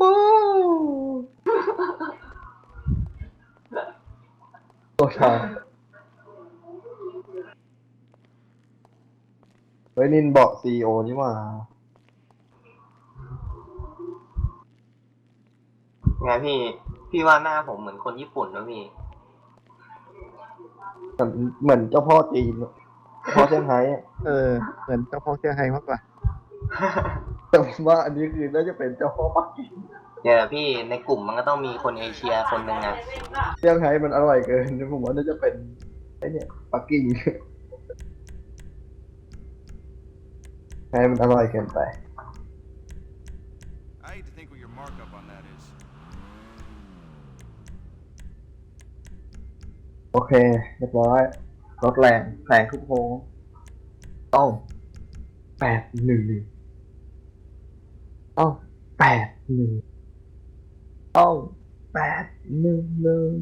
ว้าวตัวชาเฮ้ยนินบอกซีโอนี่หว่าไงพี่ พี่ว่าหน้าผมเหมือนคนญี่ปุ่นนะพี่ เหมือนเหมือนเจ้าพ่อจีนอะเจ้าพ่อเซี่ยงไฮ้อะ เออ เหมือนเจ้าพ่อเซี่ยงไฮ้มากกว่า แต่ผมว่าอันนี้คือน่าจะเป็นเจ้าพ่อปักกิ่งเดี๋ยวพี่ในกลุ่มมันก็ต้องมีคนเอเชียคนหนึ่งไงเซี่ยงไฮ้มันอร่อยเกินผมว่าน่าจะเป็นไอ้เนี่ยปักกิ่งไฮ้มันอร่อยเกินไป I hate to think what your markup on that is. โอเคเรียบร้อยรถแรงแรงทุกโค้งต้องแปดหนึ่งหนึ่ง ต้องแปดหนึ่งต้องแปดหนึ่งหนึ่ง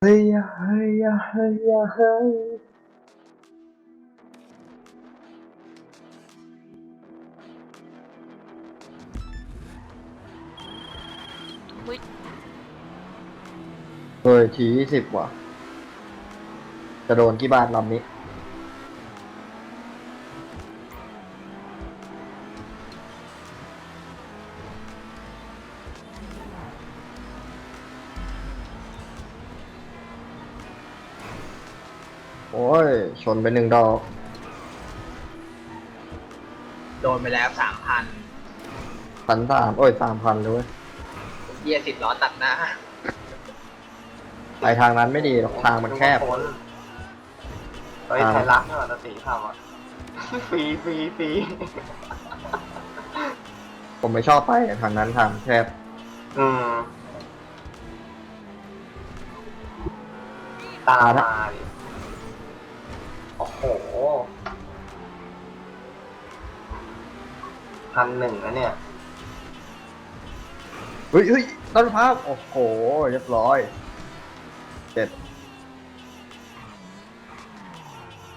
เฮ้ยอะเฮ้ยอะเฮ้ยอะเฮ้ยอุ๊ยเฮ้ยทียี่สิบว่ะ จะโดนกี่บาทลำนี้ โอ้ย ชนไปหนึ่งดอก โดนไปแล้วสามพันพันสามโอ้ยสามพันเลยเว้ยเยียสิบล้อตัดหน้าไปทางนั้นไม่ดีหรอกทางมันแคบพ้นเฮ้ ยอ่าไทยรัฐเนี่ยตติทำอะฟรีฟรีฟรีผมไม่ชอบไปทางนั้นทางแคบอืมตามมาดิโอ้โหพันหนึ่งนะเนี่ยเฮ้ยเฮ้ยต้นมะพร้าวโอ้โหเรียบร้อยเจ็ด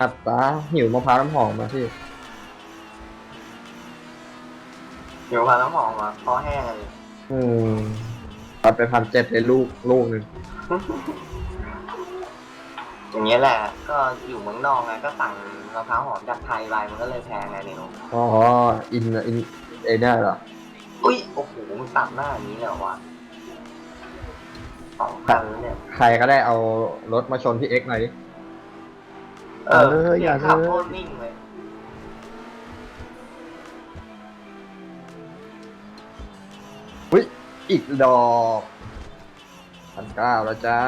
อัดตาหิวมะพร้าวน้ำหอมมาพี่เดี๋ยวพันน้ำหอมมาคอแห้งเลยอืมตัดไปพันเจ็ดเลยลูกลูกหนึ่งอย่างเงี้ยแหละ ก็อยู่เมืองนอกไงก็สั่งมะพร้าวหอมจากไทยไปมันก็เลยแพงไงเนี่ยหนูอ๋ออินอินเอเนี่ยเหรออุ้ยโอ้โหมึงตัดหน้าอย่างนี้เลยเหรอวะสองพันแล้วเนี่ยใครก็ได้เอารถมาชนพี่เอ็กซ์หน่อยดิ เออเอออย่าขับเลยโคตรนิ่งเลยอุ้ยอีกดอกพันเก้าแล้วจ้า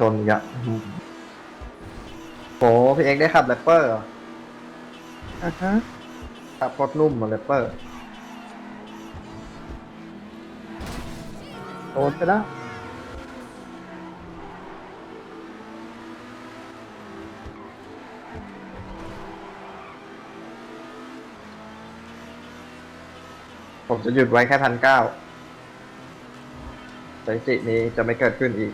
ชนอีกอะโหพี่เอ็กซ์ได้ขับแรปเปอร์เหรออะฮะขับโคตรนุ่มเหมือนแรปเปอร์โดนไปแล้วผมจะหยุดไว้แค่พันเก้าสถิตินี้จะไม่เกิดขึ้นอีก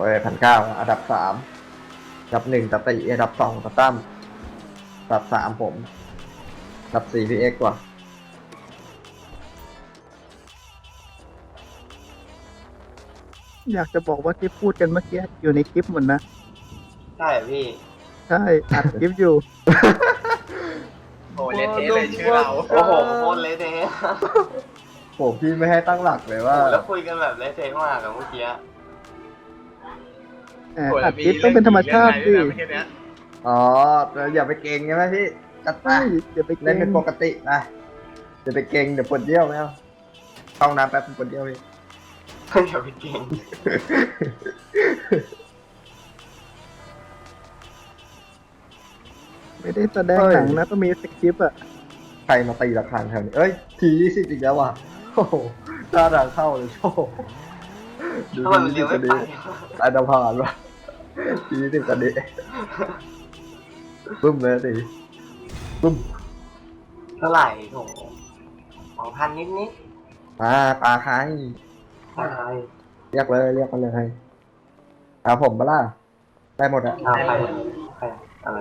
โอ้ยพันเก้าอันดับสามอันดับหนึ่งตับตีอันดับสองตับตั้มอันดับสามผมอันดับสี่พี่เอ็กซ์ว่ะ I 'd อยากจะบอกว่าที่พูดกันเมื่อกี้อยู่ในคลิปหมดนะ ใช่เหรอพี่ใช่อัดคลิปอยู่โอ้เละเทะเลยชื่อเราโอ้โหโคตรเละเทะโหพี่ไม่ให้ตั้งหลักเลยว่าโอ้โหแล้วคุยกันแบบเละเทะมากกับเมื่อกี้ แหมอัดคลิปต้องเป็นธรรมชาติดิเรื่องอะไรด้วยนะไม่ใช่เนี้ยอ๋อแต่อย่าไปเก่งใช่ไหมพี่จัดไปใช่อย่าไปเกรเล่นงเป็นปกตินะอย่าไปเก่งเดี๋ยวปวดเยี่ยวไม่เอาเข้าห้องน้ำแป๊บปวดเยี่ยวพี่ อย่าไปเก่งไม่ได้แสดงหนังนะต้องมีสคริปต์อะใครมาตีระฆังแถวนี้ เอ้ยทียี่สิบอีกแล้วว่ะโอ้โหท่าทางเข้าเลยโชว์ดู ทำไมมันเลี้ยวไม่ไปอันดาพานวะทียี่สิบกันดิบึ้มเลยสิบึ้มเท่าไหร่โถสองพันนิดนิดมาปลาใครๆใช่เรียกเลยเรียกมาเลยเอาผมมาล่ะได้หมดอะเอาไปไปอะไร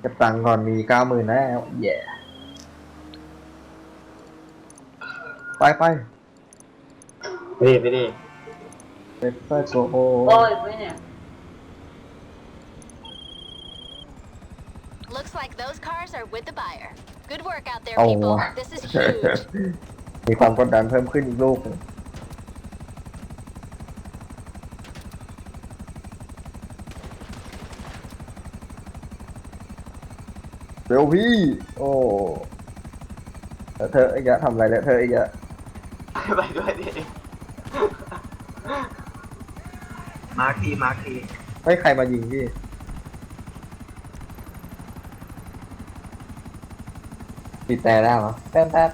เก็บตังค์ก่อนมีเก้าหมื่นแล้วแย่ ไปไปไปดิไปดิเปเปอร์โกโ Oi, winner. Looks like those cars are with the buyer. Good work out there, โอ้ people. This is huge. มีความกดดันเพิ่มขึ้นอีกลูกหนึ่งเดี๋ยวพี่ โอ้แล้วเธออีกอะทำอะไรแล้วเธออีกอะ ไปด้วยดิมาร์คทีมาร์คทีไม่ใครมายิงพี่ ปิดแต่แล้วเหรอแป๊บแป๊บ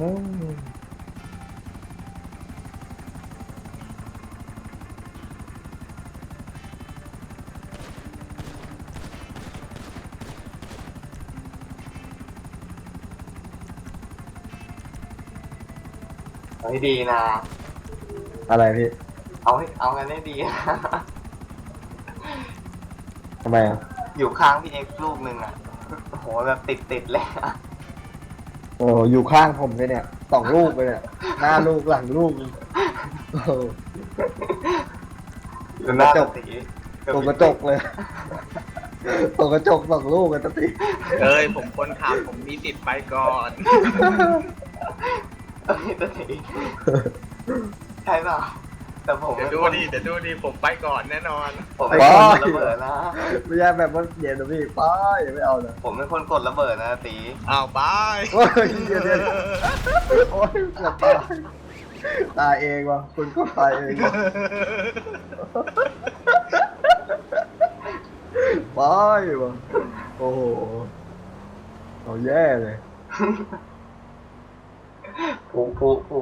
อืม ให้ดีนะ อะไรพี่เอาให้เอากันให้ดีนะ ทำไมอะอยู่ข้างพี่เอ็กซ์ลูกหนึ่งอะโอ้โหแบบติดติดๆเลยอะโอ้อยู่ข้างผมเลยเนี่ยสองลูกเลยเนี่ยหน้าลูกหลังลูกโอ้โห อยู่หน้ากระจกกตีตรงกระจกเลยตรงกระจกสองลูกกันตะติเอ้ยผมคนขับผมมีสิทธิ์ไปก่อน เอ้ยตะตีใช่เปล่าแต่ผมเดี๋ยวดูดิเดี๋ยวดูดิผมไปก่อนแน่นอน ผมเป็นคนกดระเบิดนะ ไม่ใช่แบบว่าเย็นนะพี่ป้ายไม่เอาเลยผมเป็นคนกดระเบิดนะตีอ้าวบายโอ้ยเดี๋ยวเดี๋ยวโอ้ยเกือบตายตายเองวะคุณก็ตายเองวะป้ายวะโอ้โหเอาแย่เลย ปูปูปู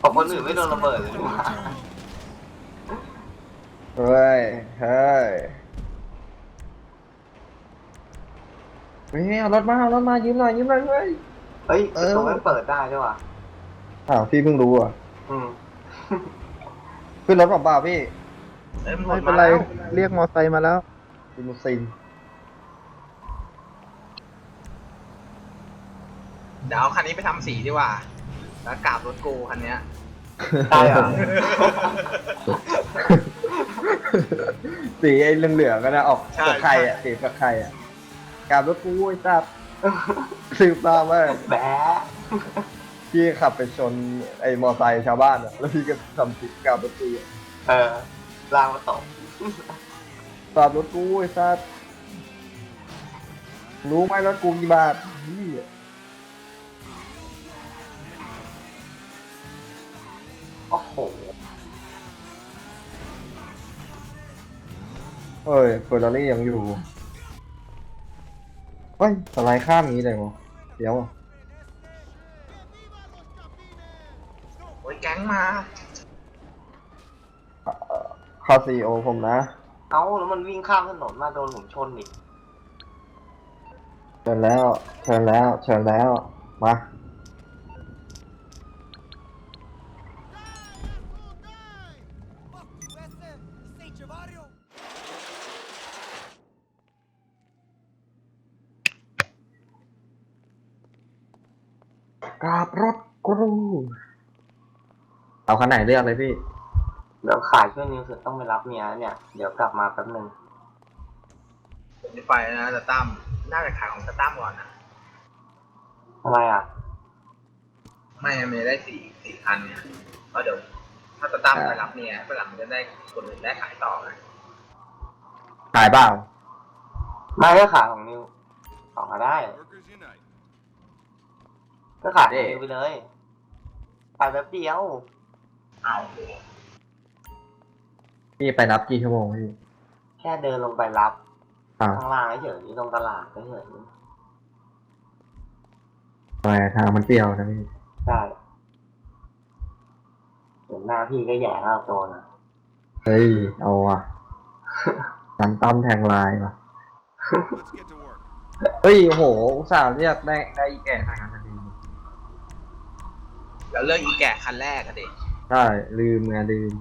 ผมคนอื่นไม่โดนระเบิดเลยว่ะเฮ้ย เฮ้ยเฮ้ยเอารถมาเอารถมายืมหน่อยยืมหน่อยเฮ้ยเฮ้ยเออตรงนั้นเปิดได้ใช่ป่ะอ้าวพี่เพิ่งรู้อะอืม ขึ้นรถเปล่าๆพี่เอ้ยไม่เป็นไรเรียกมอไซค์มาแล้ว ลิมูซินเดี๋ยวเอาคันนี้ไปทำสีดีกว่า แล้วกราบรถกูคันเนี้ย ได้เหรอ สีไอ้เหลืองๆก็นะออกใช่ กับใครอะสีกับใครอะกราบรถกูไอ้จับสืบตามว่าแบะ พี่ขับไปชนไอ้มอไซค์ชาวบ้านอะแล้วพี่ก็ทำสีกราบรถกูอะเออลางมาตกกราบรถกูไอ้สัสรู้ไหมรถกูกี่บาทนี่โอ้โหเฮ้ยเฟอร์รารี่ยังอยู่เฮ้ยสไลด์ข้ามนี้เลยวะเดี๋ยวอะ โอ้ย แก๊งมาคาซีโอผมนะ เอ้าแล้วมันวิ่งข้ามถนนมาโดนผมชนอีกเชิญแล้ว เชิญแล้ว เชิญแล้ว มา กราบรถกรู เอาคันไหนเลือกเลยพี่ เดี๋ยวขายช่วยนิวเสร็จต้องไปรับเมียเนี่ย เดี๋ยวกลับมาแป๊บนึงผมจะไปนะสตั้มน่าจะขายของสตั้มก่อนนะทำไมอะ ไม่งั้นมันจะได้สี่สี่คันเนี่ยเพราะเดี๋ยวถ้าสตั้มไปรับเนี่ยฝรั่งมันจะได้คนอื่นได้ขายต่อไงขายเปล่าไม่ก็ขายของนิวต่อมาได้ Workers unite. ก็ขายของนิวไปเลย ไปแป๊บเดียว เอาพี่ไปรับกี่ชั่วโมงพี่แค่เดินลงไปรับอ่าข้างล่างเฉยๆตรงตลาดเฉยไปทางมันเปรี้ยวนะพี่ๆใช่เห็นหน้าพี่ก็แหย่หน้าโตนะเฮ้ยเอาว่ะนันตั้มแทงลายว่ะ Let's get to work. เฮ้ยโอ้โหอุตส่าห์เรียกได้ได้อีแก่ทางนั้นดีแล้วเลือกอีแก่คันแรกอะเด็ก ใช่ลืมไงลืม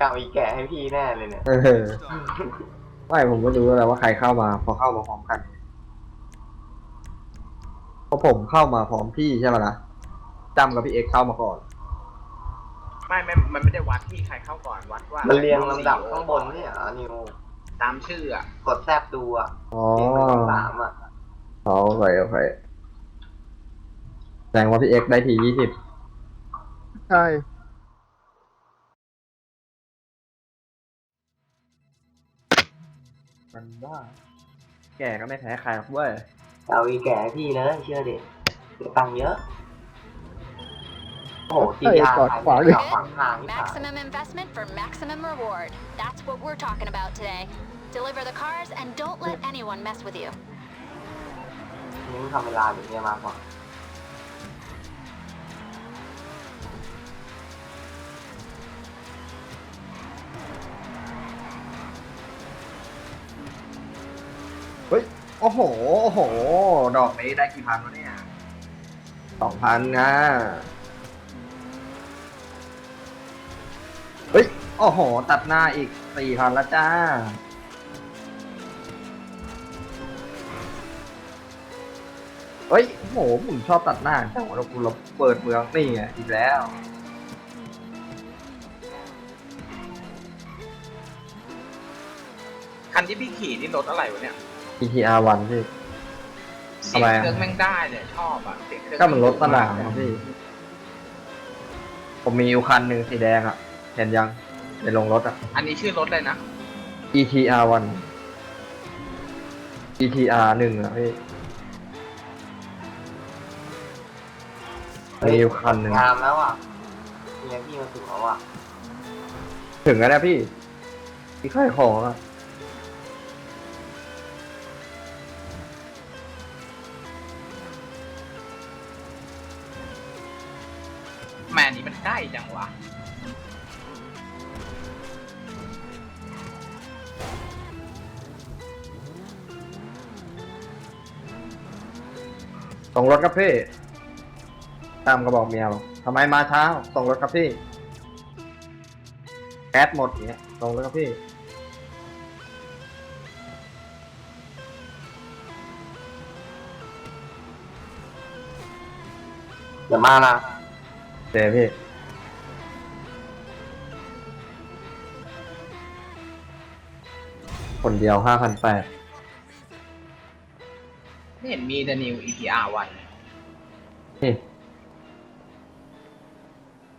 กลับอีแก่ให้พี่แน่เลยเนี่ย เออไม่ผมก็รู้แล้วว่าใครเข้ามา พอเข้ามาพร้อมกันเพราะผมเข้ามาพร้อมพี่ใช่ไหมล่ะจำกับพี่เอกเข้ามาก่อน ไม่ไม่มันไม่ได้วัดที่ใครเข้าก่อนวัดว่ามันเรียงลำดับข้างบนเนี่ยเหรอนิวตามชื่ออะกดแซบดูอะอ๋อเรียงเป็นสามอะ เอาโอเคโอเคแสดงว่าพี่เอกได้ทียี่สิบ ใช่มันว่าแก่ก็ไม่แพ้ใครหรอกเว้ยเอาอีแก่ให้พี่เลยเชื่อดิเสียตังค์เยอะ โอ้โหทีเฮ้ยยากอดขายขวางไม่เลยขวางทางที่ขาย Maximum investment for maximum reward. That's what we're talking about today. Deliver the cars and don't let anyone mess with you. นี่ทำเวลาแบบนี้มากกว่ เฮ้ย โอ้โห โอ้โห ดอกนี้ได้กี่พันวะเนี่ยสองพันนะ เฮ้ย โอ้โห ตัดหน้าอีกสี่พันละจ้า เฮ้ย โอ้โห ผมชอบตัดหน้าแต่ว่าเรากูเราเปิดเมืองนี่ไงอีกแล้วคันที่พี่ขี่นี่รถอะไรวะเนี่ย ETR 1พี่ เสียงทำไมอะเครื่องแม่งได้เลยชอบอะเสียงเครื่องก็มันรถสนามครับพี่ ผมมีอยู่คันหนึ่งสีแดงอะ เห็นยังในลงรถอะ อันนี้ชื่อรถเลยนะ ETR 1 ETR หนึ่งอะพี่มีอยู่คันหนึ่งงามแล้วอะเมียพี่มาถึงแล้วอะ ถึงแล้วนะพี่ที่ขายของอะ ส่งรถครับพี่ตามก็บอกเมียบอกทำไมมาเช้า ส่งรถครับพี่แก๊สหมดเนี้ยส่งรถครับพี่เดี๋ยวมานะเดี๋ยวพี่ คนเดียวห้าพันแปด ไม่เห็นมีแต่นิว ETR วันนี่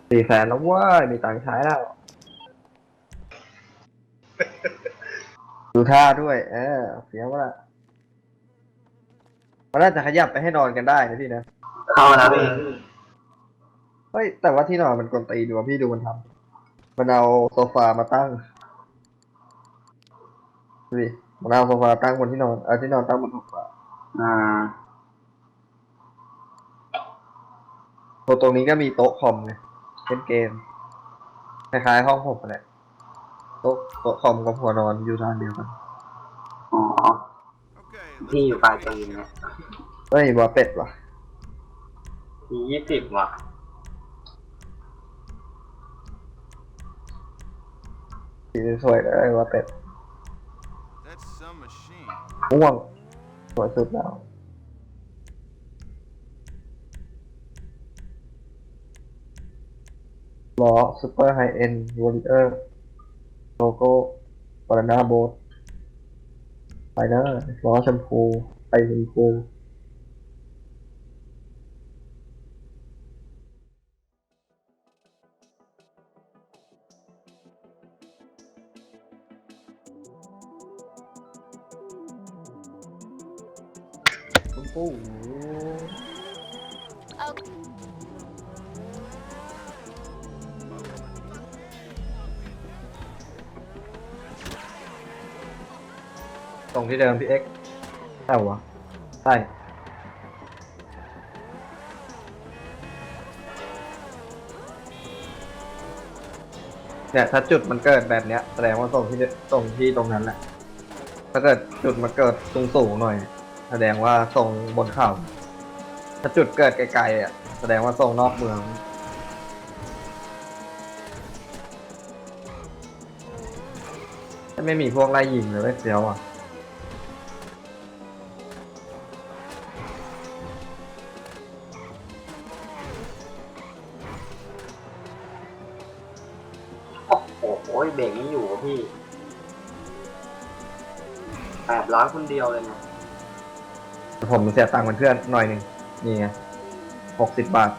สี่แสนแล้วเว้ยมีตังค์ใช้แล้ว ดูท่าด้วย เออเสียว่าละมันน่าจะขยับไปให้นอนกันได้นะพี่นะ เข้ามาแล้วพี่เฮ้ย แต่ว่าที่นอนมันกวนตีนดูว่าพี่ดูมันทำมันเอาโซฟามาตั้งดูดิมันเอาโซฟาตั้งบนที่นอน เอาที่นอนตั้งบนโซฟาอ่า โตัวตรงนี้ก็มีโต๊ะคอมไงเล่นเกม คล้ายๆห้องผมแหละโต๊ะโต๊ะคอมกับหัวนอนอยู่ด้านเดียวกันอ๋อ Okay, ที่อยู่ปลายตีนเนี่ยเฮ้ยบัวเป็ดว่ะทียี่สิบว่ะสีสวยเลยบัวเป็ด That's some machine. ม่วง สวยสุดแล้ว ล้อซูเปอร์ไฮเอ็นวอลเลอร์โลโก้บานาน่าโบสไปนะล้อชมพู ไปชมพู ชมพู Okay. ตรงที่เดิมพี่เอ็กใช่วะใช่เนี่ยถ้าจุดมันเกิดแบบเนี้ยแสดงว่าตรงที่ตรงที่ตรงนั้นแหละ ถ้าเกิดจุดมันเกิดสูงสูงหน่อย แสดงว่าตรงบนเขาถ้าจุดเกิดไกลๆอะ แสดงว่าตรงนอกเมือง ถ้าไม่มีพวกไล่ยิงเลยเว้ยเสียวอะโอ้โหเบรกไม่อยู่พี่แปดร้อยคนเดียวเลยเนี่ย ผมเสียตังค์เป็นเพื่อนหน่อยหนึ่งนี่ไงหกสิบบาท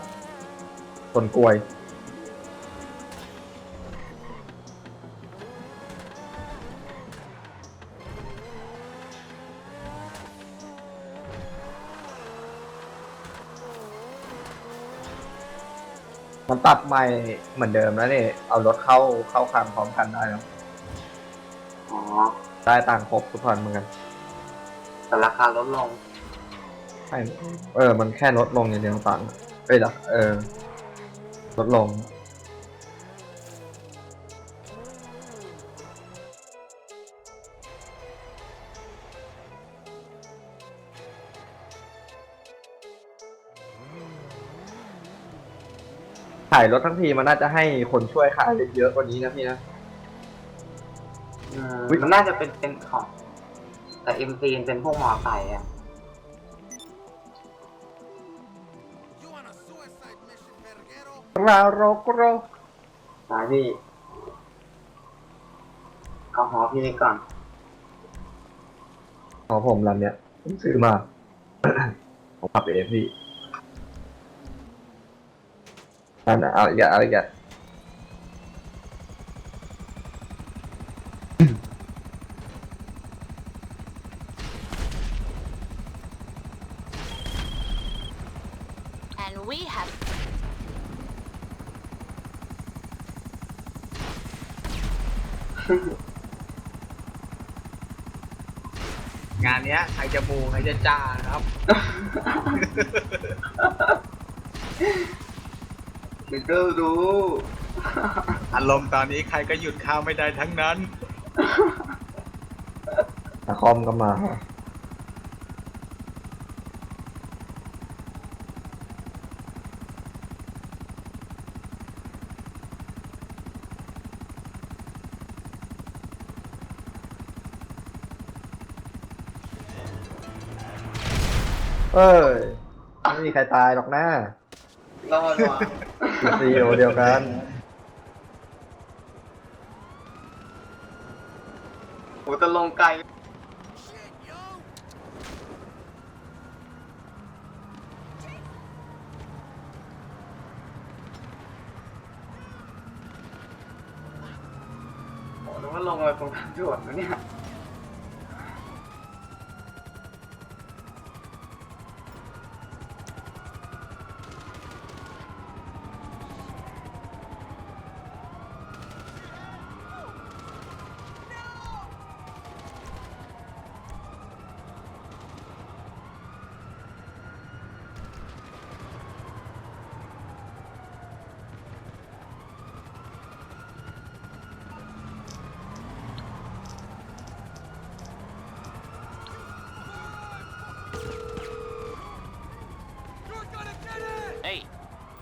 คนกลวย มันปรับใหม่เหมือนเดิมแล้วนี่เอารถเข้าเข้าคันพร้อมกันได้แล้วอ๋อได้ตังค์ครบทุกคันเหมือนกันแต่ราคาลดลงใช่เออ มันแค่ลดลงอย่างเดียวตังเอ้ยละเออ ลดลง ขายรถทั้งทีมันน่าจะให้คนช่วยขายได้เยอะกว่านี้นะพี่นะ อืมอุ๊ย มันน่าจะเป็นเป็นของ แต่เอ็มซีเป็นพวกหมอไซค์อะ ราโรโกโรนะพี่เอาหอพี่นี่ก่อนของผมลำเนี้ยผมซื้อมา ผมขับเองพี่นั่นนะเอาอีกอะเอาอีกอะ And we have งานเนี้ยใครจะมูใครจะจ้าครับ เดี๋ยวก็รู้ อารมณ์ตอนนี้ใครก็หยุดข้าวไม่ได้ทั้งนั้นนาคอมก็มา เอ้ยไม่มีใครตายหรอกนะรอดว่ะซีโอเดียวกันโหจะลงไกลโอ้นึกว่าลงไปตรงทางด่วนนะเนี่ย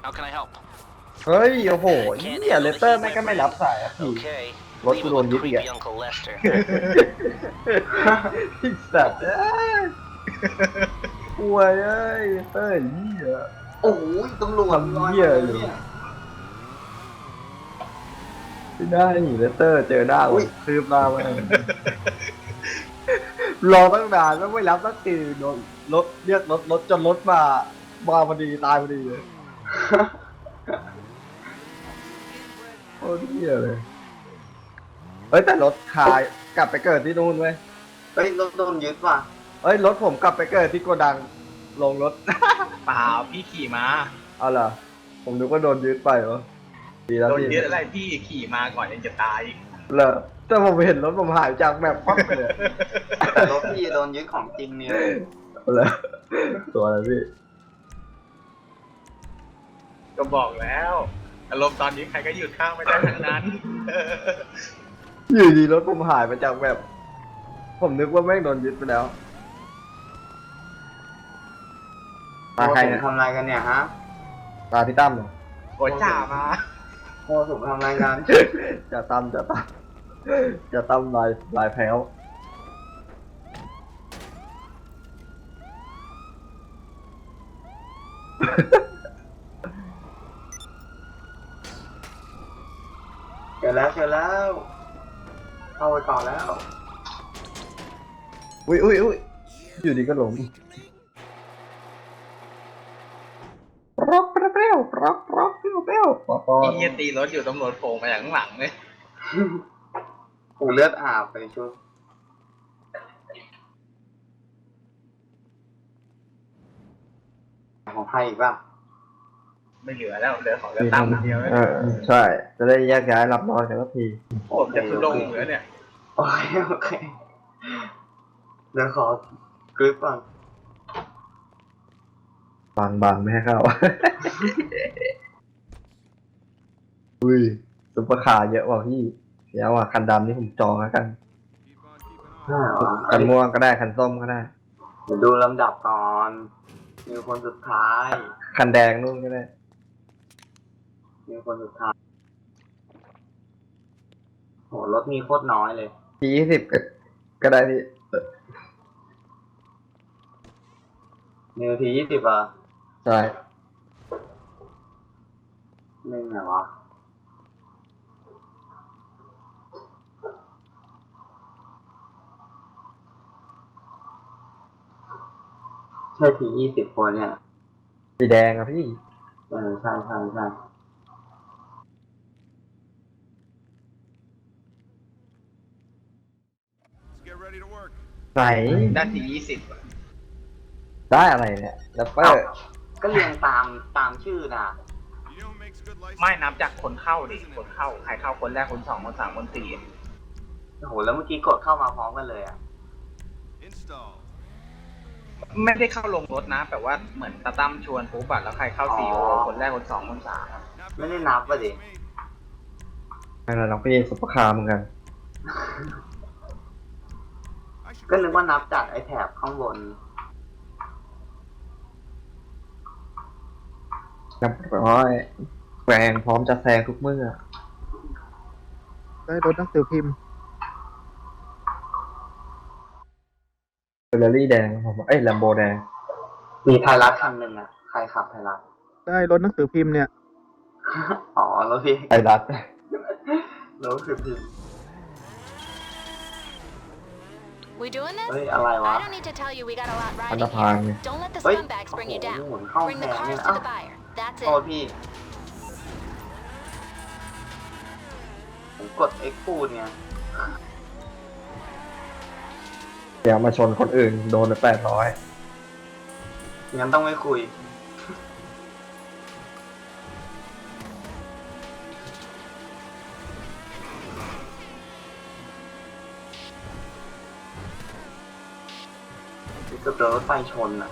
How can I help? เฮ้ย โอ้โหเหี้ยเลเตอร์แม่งก็ไม่รับสายอะพี่ Okay. What's Leave it going on with with you? creepy Uncle Lester. ไอ้สัตว์เอ้ยป่วยเอ้ยเลเตอร์เหี้ย โอ้ยตำรวจทำเหี้ยเลยไม่ได้นี่เลเตอร์เจอหน้าผมคืบหน้าไว้ รอตั้งนานแล้วไม่รับสักทีโดนรถเรียกรถรถจนรถมามาพอดีตายพอดีเลย โคตรเหี้ยเลยเฮ้ยแต่รถคายกลับไปเกิดที่นู่นเว้ยเฮ้ยรถโดนยึดว่ะเฮ้ยรถผมกลับไปเกิดที่โกดังลงรถ เปล่าพี่ขี่มาเอาล่ะผมนึกว่าโดนยึดไปเหรอดีแล้วโดนพี่ยึดอะไรพี่ขี่มาก่อนยังจะตายอีกเหรอแต่ผมเห็นรถผมหายจากแมปปั๊บไปเลยแต่รถพี่โดนยึดของจริงเนี่ยเอาล่ะตัวอะไรพี่ ก็บอกแล้ว อารมณ์ตอนนี้ใครก็หยุดข้างไม่ได้ทั้งนั้น อยู่ดีรถผมหายไปจากแมปผมนึกว่าแม่งโดนยึดไปแล้วตาใครโอ้เนี่ยผมทำอะไรกันเนี่ยฮะตาพี่ตั้มเหรอโอ้ยจ่ามาโอ้ผมทำอะไรกันจะตั้มจะตั้มจะตั้มลายลายแพ้ว เจ อแล้วเจอแล้วเข้าไปก่อนแล้วอุ้ยอุ้ยอุ้ยอยู่ดีก็หลงร็อกเปรี้ยวร็อกร็อกเปรี้ยวเปรี้ยวปอปอพี่เหี้ยตีรถอยู่ตำรวจโผล่มาจากข้างหลังเลยกูเลือดอาบไปชุดของใครอีกป่ะ ไม่เหลือแล้วเหลือของจะตั้มอย่างเดียวเลยเออใช่ จะได้แยกย้ายรับนอนกันสักทีผมจะทุลงเหลือเนี่ยโอเคโอเคเดี๋ยวขอกริปก่อนบางบางไม่ให้เข้าอุ้ยซุปเปอร์คาร์เยอะว่ะพี่เดี๋ยวว่ะคันดำนี่ผมจองแล้วกันห้าเหรอคันม่วงก็ได้คันส้มก็ได้เดี๋ยวดูลำดับก่อนมีคนสุดท้าย คันแดงนู่นก็ได้ มีคนสุดท้ายโหรถมีโคตรน้อยเลย ทียี่สิบก็ได้พี่มีนาทียี่สิบอะใช่หนึ่งไหนวะใช่ทียี่สิบคนเนี่ย สีแดงอะพี่ เออใช่ใช่ใช่ ไหนได้ทียี่สิบได้อะไรเนี่ยแรปเปอร์ก็เรียงตามตามชื่อนะไม่นับจากคนเข้าดิคนเข้าใครเข้าคนแรกคนสองคนสามคนสี่โอ้โหแล้วเมื่อกี้กดเข้ามาพร้อมกันเลยอะไม่ได้เข้าลงรถนะ แต่ว่าเหมือนตาตั้มชวนปุ๊บอะแล้วใครเข้าสี่อ๋อคนแรกคนสองคนสามอะไม่ได้นับป่ะดิไม่เป็นไรหรอกพี่ซุปเปอร์คาร์เหมือนกัน ก็นึกว่านับจากไอ้แถบข้างบนเรียบร้อยแกงพร้อมจะแซงทุกเมื่อ ได้รถหนังสือพิมพ์เฟอร์รารี่แดงผมเอ้ยแลมโบแดง มีไทยรัฐคันหนึ่งอะใครขับไทยรัฐ ได้รถหนังสือพิมพ์เนี่ย อ๋อรถพี่ไอรัฐรถคือพิมพ์ We doing this? เฮ้ยอะไรวะ I don't need to tell you we got a lot อัน riding ธพาล here. ไง Don't let the เฮ้ย scumbags โอ้ bring โห you down. หมุนเข้า Bring แพ the งเนี่ย cars อ้า to ว the buyer. That's โทษ it. พี่ ผมกด X พูดไงเดี๋ยวมาชนคนอื่นโดนไปแปดร้อยงั้นต้องไม่คุย โดนรถไฟชนอะ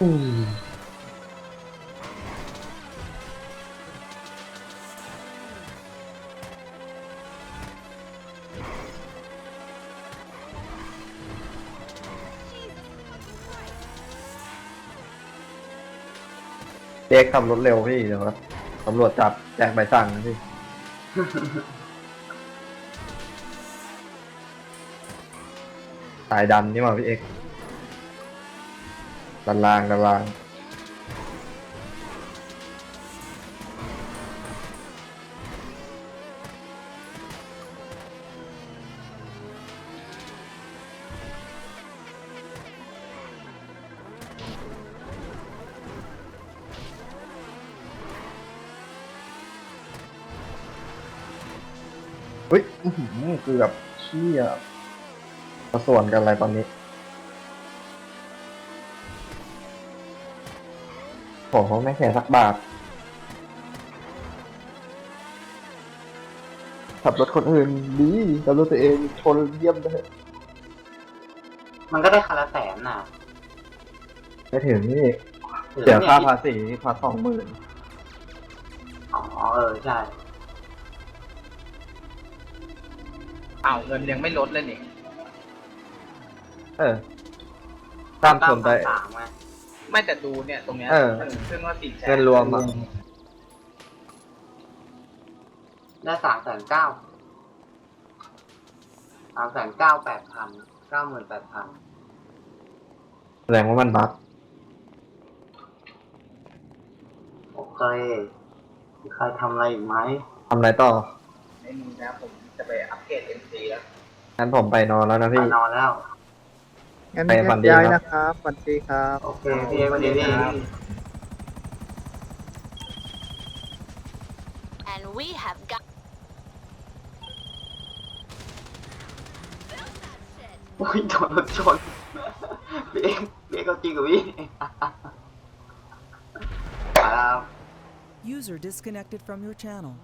อืม เด็กขับรถเร็วพี่เดี๋ยวครับตำรวจจับแจกใบสั่งนะพี่ สายดันนี่มาพี่เอกดันล่างดันล่าง อื้อหือคือแบบเชี่ยมาส่วนกันอะไรตอนนี้ ของเขาไม่แค่สักบาท ขับรถคนอื่นดีขับรถตัวเองชนเยี่ยมเลยมันก็ได้คันละแสนน่ะไม่ถึงนี่ถือเสียค่านี่ภาษีพันสองหมื่นอ๋อเออใช่ อ้าวเงินยังไม่ลดเลยนี่เออ ตามชนไป สามไงไม่แต่ดูเนี่ยตรงเนี้ยเออซึ่งว่าสี่แสนเงินรวมอะได้สามแสนเก้าสามแสนเก้าแปดพันเก้าหมื่นแปดพันแสดงว่ามันบั๊กโอเคมีใครทำอะไรอีกไหมทำอะไรต่อ ไม่มีนะผม จะไปอัปเกรดเอ็มซีแล้วงั้นผมไปนอนแล้วนะไปพี่ นอนแล้ว งั้นไปฝันดีย้ายครับ นะครับฝันดีครับ โอเคพี่เอ็กซ์วันนี้พี่ And we have got โอ้ยโดนรถชนพี่เอ็กซ์พี่เอ็กซ์เอาจริงกับพี่มาแล้ว User disconnected from your channel.